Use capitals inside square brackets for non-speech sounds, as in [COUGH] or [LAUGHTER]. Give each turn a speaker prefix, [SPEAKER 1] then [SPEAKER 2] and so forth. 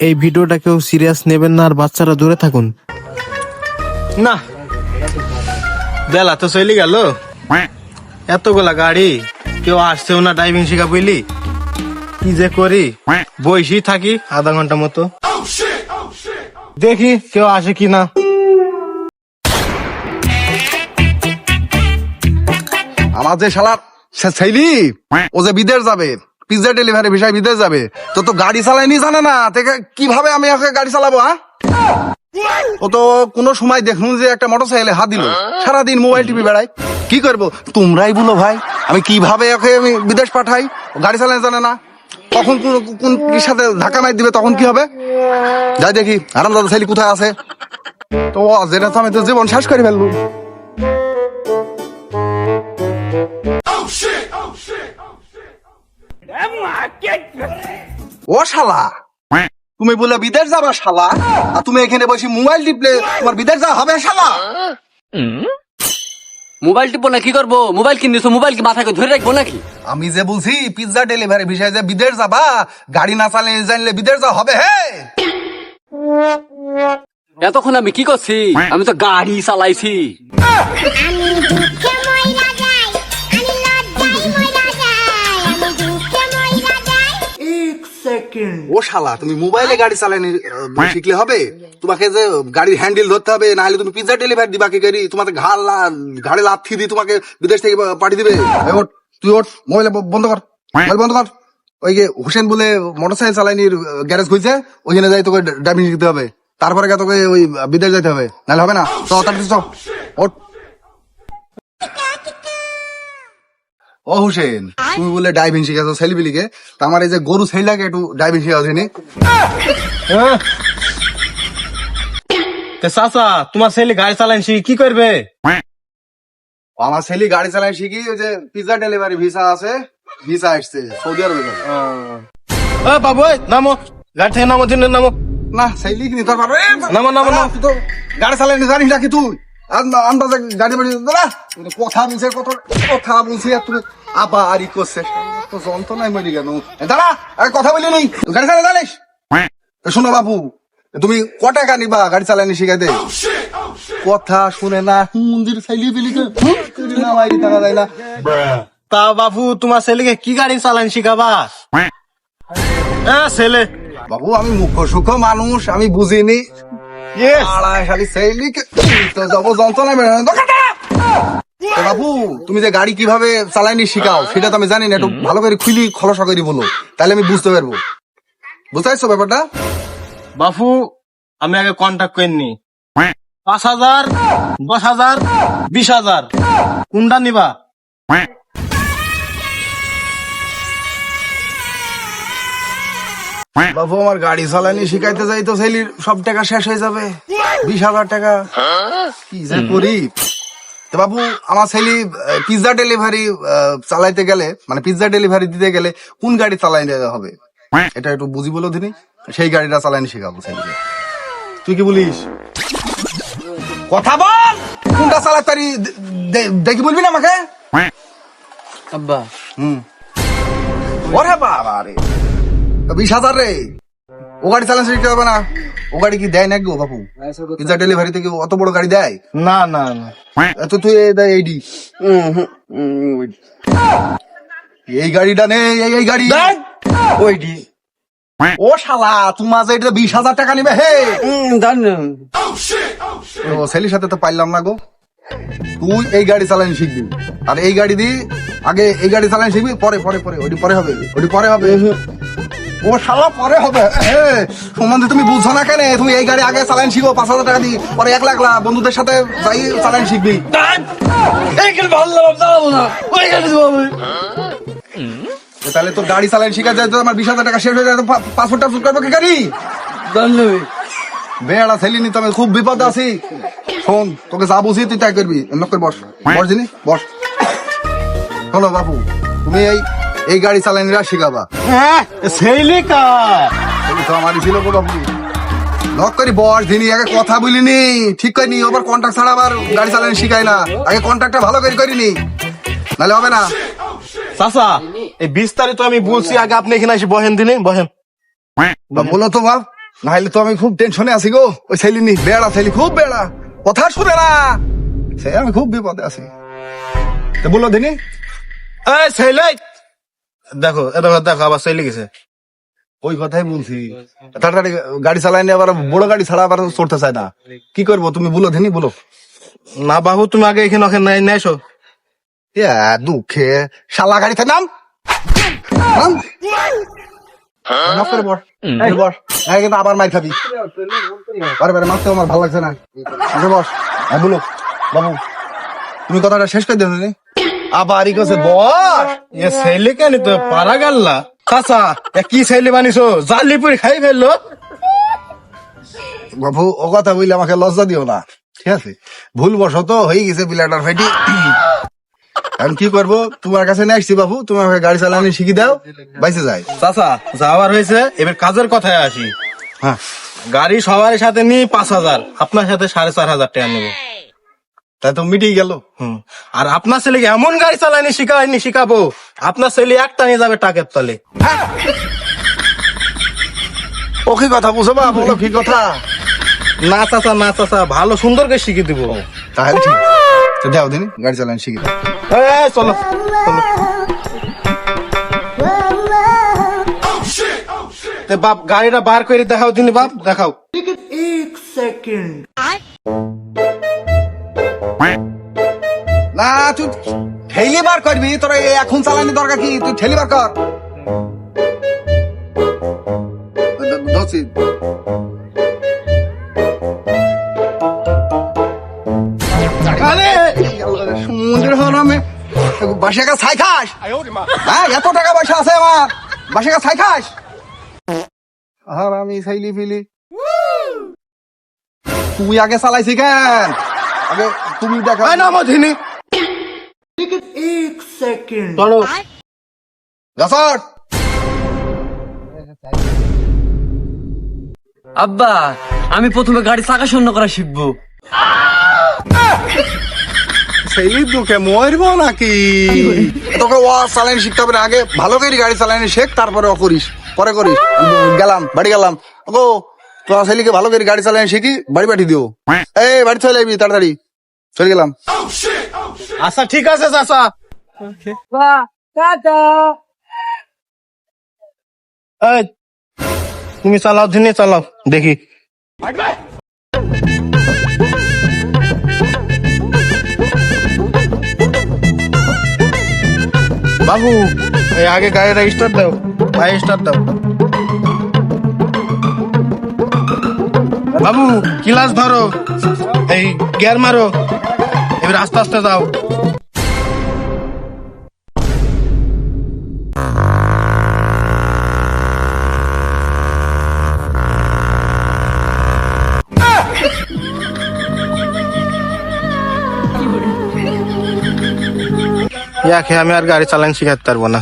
[SPEAKER 1] এই ভিডিওটা কেউ সিরিয়াস নেবেন না আর বাচ্চারা দূরে থাকুন।
[SPEAKER 2] না। বেলা তো চলে গেল। এতগুলা গাড়ি কেউ আসছেও না ড্রাইভিং শিখা বুঝলি কি যে করি? বইসি থাকি আধা ঘণ্টা মতো। দেখি কেউ আসে কি না
[SPEAKER 3] আমার যে শালার সে- ছেলি ও যে বিদেশ যাবে। পিৎজা ডেলিভারি বিষয় বিদেশ যাবে। তো তো গাড়ি চালাইনি জানে না। কীভাবে আমি ওকে গাড়ি চালাবো হ্যাঁ? ও তো কোনো সময় দেখুন যে একটা মোটর সাইকেলে হাত দিল। সারাদিন মোবাইল টিভি বেড়াই কি করব? তোমরাই বলো ভাই। আমি কীভাবে ওকে আমি বিদেশ পাঠাই? গাড়ি চালানো জানে না। তখন কোন কোন সাথে ধাক্কা মার দিবে, তখন কি হবে? যাই দেখি। আরাম দাদা ছেলে কোথায় আছে? তো যেটা আমি তো জীবন শেষ করে ফেলব। ও শালা তুমি বলে বিদেশ যাবা শালা? আর তুমি এখানে বসে মোবাইল টিপলে তোমার বিদেশ যাওয়া হবে শালা?
[SPEAKER 4] মোবাইল টিপবো না কি করব? মোবাইল কিনেছো মোবাইল কি মাথাকে ধরে রাখব নাকি?
[SPEAKER 3] আমি যে বলছি পিৎজা ডেলিভারি বিষয়ে যে বিদেশ যাবা গাড়ি না চালিয়ে জানলে বিদেশ যাওয়া হবে হে!
[SPEAKER 4] এতক্ষণ আমি কি করছি? আমি তো গাড়ি চালাইছি।
[SPEAKER 3] ও শালা, তুমি মোবাইলে গাড়ি চালানি শিখলে হবে? তোমাকে যে গাড়ির হ্যান্ডেল ধরতে হবে না হলে তুমি পিৎজা ডেলিভারি দিবা কি করি? তোমাকে ঘাড় ঘাড়ে লাথি দিয়ে তোমাকে বিদেশ থেকে পাঠিয়ে দিবে। তুই ওঠ, মোবাইল বন্ধ কর, মোবাইল বন্ধ কর। ওই যে হোসেন বলে মোটরসাইকেল চালানির গ্যারেজ খুঁজছে ওইখানে যাই তোকে ড্রাইভিং শিখতে হবে। তারপরে তোকে ওই বিদেশ যেতে হবে, নাহলে হবে না। তো তাড়াতাড়ি ওঠ। ও হুসেন তুমি বলে ড্রাইভিং শিখেছো ছেলেপিলিকে তা আমার এই যে গরু ছেলেটাকে একটু ড্রাইভিং শিখাও নি?
[SPEAKER 2] চাচা তোমার ছেলে গাড়ি চালান শিখে কি করবে?
[SPEAKER 3] আমার ছেলে গাড়ি চালায় শিখি ওই যে পিৎজা ডেলিভারি ভিসা আছে ভিসা আসছে সৌদি আরবে
[SPEAKER 2] বাবু নামো। গাড়ি থেকে নামো দিন নামো।
[SPEAKER 3] না ছেলে কি নিতে পারবে
[SPEAKER 2] নামো, নামো, নামো।
[SPEAKER 3] তো গাড়ি চালাই জানিস নাকি তুই? আন্দাজে গাড়ি বাড়ি দাঁড়া কথা বলছে কত কথা বলছি আর তুমি আবার আরই করছে। তো যন্ত্রণায় মরি কেন দাঁড়া আরে কথা বলি নেই। গাড়ি চালাই জানিস? শোনো বাবু তুমি ক টাকা নিবা গাড়ি চালানি শিখাইতে কথা শুনে না মন্দির চাইলি বিলিকে না মাইরি টাকা দেয় না।
[SPEAKER 2] তা বাবু তোমার ছেলেকে কি গাড়ি চালান শিখাবা? হ্যাঁ ছেলে।
[SPEAKER 3] বাবু আমি মুখ্য সুখ মানুষ আমি বুঝিনি। বাবু তুমি যে গাড়ি কীভাবে চালাইনি শিখাও সেটা তো আমি জানি না একটু ভালো করে খুলি খলসা করে বলো। তাহলে আমি বুঝতে পারব। বুঝতে পারছ ব্যাপারটা?
[SPEAKER 2] বাপু আমি আগে কন্ট্যাক্ট করিনি পাঁচ হাজার দশ হাজার বিশ হাজার। কোনটা নিবা? [LAUGHS]
[SPEAKER 3] বাবু আমার গাড়ি চালানি শিখাইতে যাই তো সেইলির সব টাকা শেষ হয়ে যাবে। বিশ হাজার টাকা। কি যে করি। তো বাবু আমার ছেলে পিৎজা ডেলিভারি চালাইতে গেলে মানে পিৎজা ডেলিভারি দিতে গেলে কোন গাড়ি চালাই হবে? [LAUGHS] এটা একটু বুঝি বলো দিনি সেই গাড়িটা চালানি শেখাবো ছেলেকে। তুই কি বলিস? কথা বল! কোনটা চালাই তারি দে- দে- দেখি বলবি না আমাকে? [LAUGHS]
[SPEAKER 4] আব্বা।
[SPEAKER 3] হুম। ওরে বাবা রে বিশ হাজার রে। ও গাড়ি চালানো শিখতে হবে না। ও গাড়ি কি দেয় নাকি গো বাপু? পিৎজা ডেলিভারি থেকে অত বড় গাড়ি দেয়?
[SPEAKER 2] না না না।
[SPEAKER 3] তো তুই দেয় এইডি এই গাড়িটা নে এই এই গাড়ি।
[SPEAKER 4] ওইটি
[SPEAKER 3] ও শালা তোমার যে এটা বিশ হাজার টাকা নিবে হে। ও ছেলের সাথে তো পাইলাম না গো। তুই এই গাড়ি চালানি শিখবি। আর এই গাড়ি দি আগে এই গাড়ি চালানি শিখবি পরে পরে পরে ওইটি পরে হবে ওইটি পরে হবে। ও শালা পরে হবে। সম্বন্ধে তুমি বুঝছ না কেন? তুমি এই গাড়ি আগে চালান শিখো পাঁচ হাজার টাকা দি পরে এক লাখ লাখ বন্ধুদের সাথে যাই চালান শিখবি। তাহলে তোর গাড়ি চালান শিখা যায় আমার বিশ হাজার টাকা শেষ হয়ে যায় পাসপোর্ট টাসপোর্ট করব কি গাড়ি? বেড়া ছেলিনি তবে খুব বিপদ আছি। শোন তোকে যা বুঝি তুই তাই করবি। এমন করে বস। বস জিনি বস। শোনো বাবু তুমি এই এই গাড়ি চালানিরা শিখাবা।
[SPEAKER 2] হ্যাঁ ছেলে কার
[SPEAKER 3] তুমি তো আমারই ছিল গো বাবু করি বস দিনি আগে কথা বলিনি। ঠিক করিনি আবার কন্ট্রাক্ট ছাড়া আবার গাড়ি চালানি শিখাই না। আগে কন্ট্রাক্টটা ভালো করে করিনি। নাহলে হবে না।
[SPEAKER 2] চাচা এই বিস্তারিত আমি বলছি আগে আপনি এখানে এসে বহেন দিনে বহেন
[SPEAKER 3] বা বলো তো বাপ নাহলে তো আমি খুব টেনশনে আছি গো। ওই ছেলে নি বেড়া ছেলে খুব বেড়া। কথা শুনে না। সে আমি খুব বিপদে আছি। তো বলো দিনি।
[SPEAKER 2] এই ছেলে দেখো এটা দেখো আবার চলে গেছে
[SPEAKER 3] ওই কথাই বলছি। তাড়াতাড়ি গাড়ি চালাই নিয়ে আবার বড় গাড়ি ছাড়া আবার চড়তে চায় না। কি করব, তুমি বলো দিনি বলো।
[SPEAKER 2] না বাবু, তুমি আগে এখানে ওখানে নাই
[SPEAKER 3] দুঃখে, শালা গাড়িতে নাম। কিন্তু আবার মার খাবি। বারে বারে আমার ভালো লাগছে না। বস হ্যাঁ বাবু, তুমি কথাটা শেষ করে দিও নি আবার ই কাছে বস
[SPEAKER 2] এ ছেলে কেন তো পারা গেল্লা? চাচা এ কি ছেলে বানিছো জালি পুরি খাই ফেলল?
[SPEAKER 3] বাবু ও কথা বললে আমাকে লজ্জা দিও না ঠিক আছে? ভুল বশত হয়ে গেছে বিলাটার ফাইটি এখন কি করব? তোমার কাছে নিয়ে আসছি বাবু তুমি আমাকে গাড়ি চালানি শিখি দাও বাইসে যায়।
[SPEAKER 2] চাচা যাওয়ার হয়েছে এবার কাজের কথায় আসি।
[SPEAKER 3] হ্যাঁ।
[SPEAKER 2] গাড়ি সবার সাথে নিয়ে পাঁচ হাজার আপনার সাথে সাড়ে চার হাজার টাকা নেব।
[SPEAKER 3] তাই তো মিটেই গেল।
[SPEAKER 2] হুম। আর আপনার ছেলেকে এমন গাড়ি চালানি শিখাইনি শিখাবো। আপনার ছেলে একটা নিয়ে যাবে টাকের তলে।
[SPEAKER 3] ও কি কথা বুঝো বা বলো কি কথা?
[SPEAKER 2] না চাচা না চাচা ভালো সুন্দর করে শিখিয়ে দিব।
[SPEAKER 3] তাহলে ঠিক। তো দাও দিন। গাড়ি চালানি শিখি দাও
[SPEAKER 2] চলো। চলো। বাপ গাড়িটা বার করে দেখাও দিন বাপ দেখাও।
[SPEAKER 3] না, তুই ঠেলি বার করবি? তোর এখন চালানি দরকার কি? তুই ঠেলি বার কর। ধরছি। সমুদ্রের হরামে। বাসে একটা ছাই খাস? হ্যাঁ এত টাকা পয়সা আছে আমার। বাসে একটা ছাই খাস? আর আমি ছাইলি ফিলি। তুই আগে চালাইছি কেন? আগে তুমি দেখা
[SPEAKER 2] এই নামো দিনি চলো।
[SPEAKER 3] যশোর
[SPEAKER 4] আব্বা আমি প্রথমে গাড়ি চাকা শূন্য করা শিখব।
[SPEAKER 3] সেই দুঃখে মরবো নাকি? তোকে ও চালানি শিখতে হবে না আগে ভালো করে গাড়ি চালানি শেখ তারপরে ও করিস পরে করিস। গেলাম বাড়ি গেলাম। ও তোর ছেলেকে ভালো করে গাড়ি চালানি শিখি বাড়ি পাঠিয়ে দিও? এই বাড়ি চলে যাবি তাড়াতাড়ি। চলে গেলাম।
[SPEAKER 2] আচ্ছা ঠিক আছে চাচা। তুমি চালাও দিনে চালাও দেখি। বাবু এই আগে গাড়িটা স্টার্ট দাও ভাই স্টার্ট দাও। বাবু ক্লাস ধরো। এই গিয়ার মারো। এবার আস্তে আস্তে যাও। ইয়াকে আমি আর গাড়ি চালান শিখাতে পারব না।